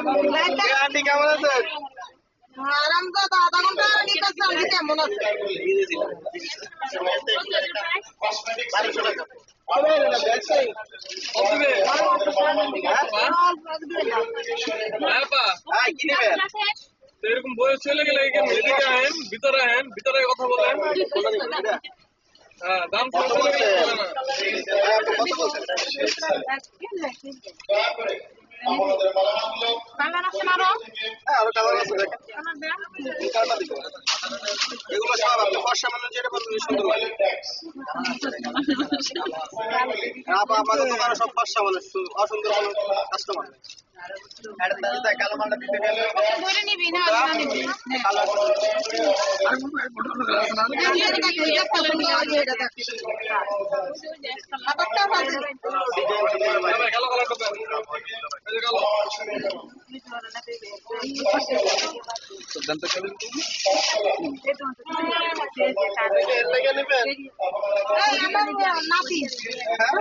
Aunty কেমন আছেন? হ্যাঁ এরকম বয়স চলে গেলে এদিকে আহেন ভিতরে আহেন ভিতরে কথা বলেন। হ্যাঁ দাম কত বলছেন? চলে না। হ্যাঁ, হ্যাঁ আরও কালার আছে দেখেন। কালারটা দিবো এগুলো সব আপনি ফর্সা মানুষ যেটা বলবেন সুন্দর লাগে আপা আমাদের দোকানে সব ফর্সা মানুষ অসুন্দর কোনো কাস্টমার। কালো কালো। এর লেগে নেবেন নাতি হ্যাঁ